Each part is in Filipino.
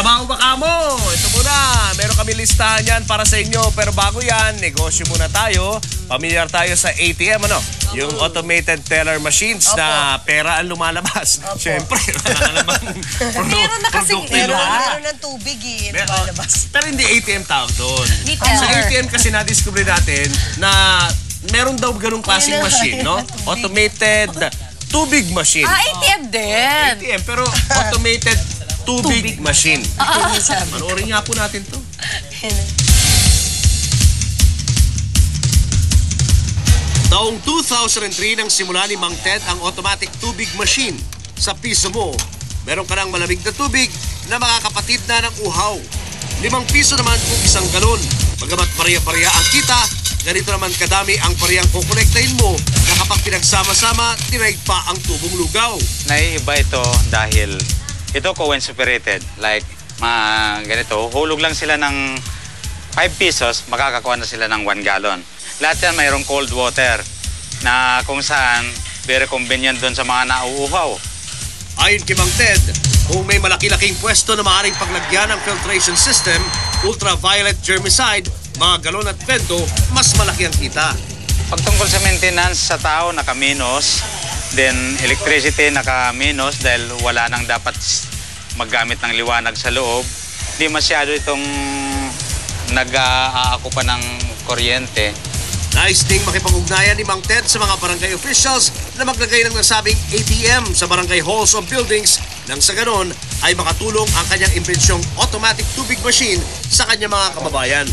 Trabaho ba kamo? Ito muna, meron kami listahan yan para sa inyo. Pero bago yan, negosyo muna tayo. Pamilyar tayo sa ATM, ano? Yung automated teller machines na pera ang lumalabas. Siyempre, wala na produ- Meron na kasi, meron, meron ng tubig eh. Mer- Lumalabas. Pero hindi ATM tawag doon. Sa. ATM kasi na-discover natin na meron daw ganung klaseng machine, no? Automated tubig machine. Ah, ATM din. ATM, pero automated tubig, machine. Yun yung sabi. Panoorin nga po natin to. Taong 2003 nang simula ni Mang Ted ang automatic tubig machine. Sa piso mo, meron ka ng malamig na tubig na makakapatid na ng uhaw. Limang piso naman kung isang galon. Bagamat pareha-pareha ang kita, ganito naman kadami ang parehang kukonektahin mo na kapag pinagsama-sama, tinaig pa ang tubong lugaw. Naiiba ito dahil ito coin separated. Like, mga ganito, hulog lang sila ng 5 pesos, makakakuha na sila ng 1 gallon. Lahat yan mayroong cold water na kung saan very convenient doon sa mga nauuhaw. Ayon kay Mang Ted, kung may malaki-laking pwesto na maaaring paglagyan ng filtration system, ultraviolet germicide, mga galon at bento, mas malaki ang kita. Pagtungkol sa maintenance sa tao, naka-minus. Then, electricity, naka-minus dahil wala nang dapat maggamit ng liwanag sa loob. Hindi masyado itong nag-aako pa ng kuryente. Nais ding makipag-ugnayan ni Mang Ted sa mga barangay officials na maglagay ng nasabing ATM sa barangay halls o buildings nang sa ganon ay makatulong ang kanyang imbensyong automatic tubig machine sa kanyang mga kababayan.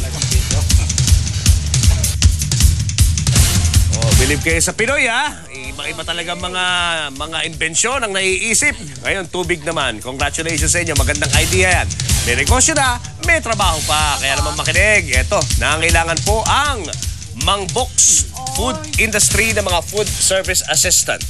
Believe kayo sa Pinoy ha. Iba-iba talaga mga mga imbensyon ang naiisip. Ngayon, tubig naman. Congratulations sa inyo. Magandang idea yan. May negosyo na, may trabaho pa. Kaya naman makinig. Ito, nangangailangan po ang Mang Box Food Industry ng mga food service assistant.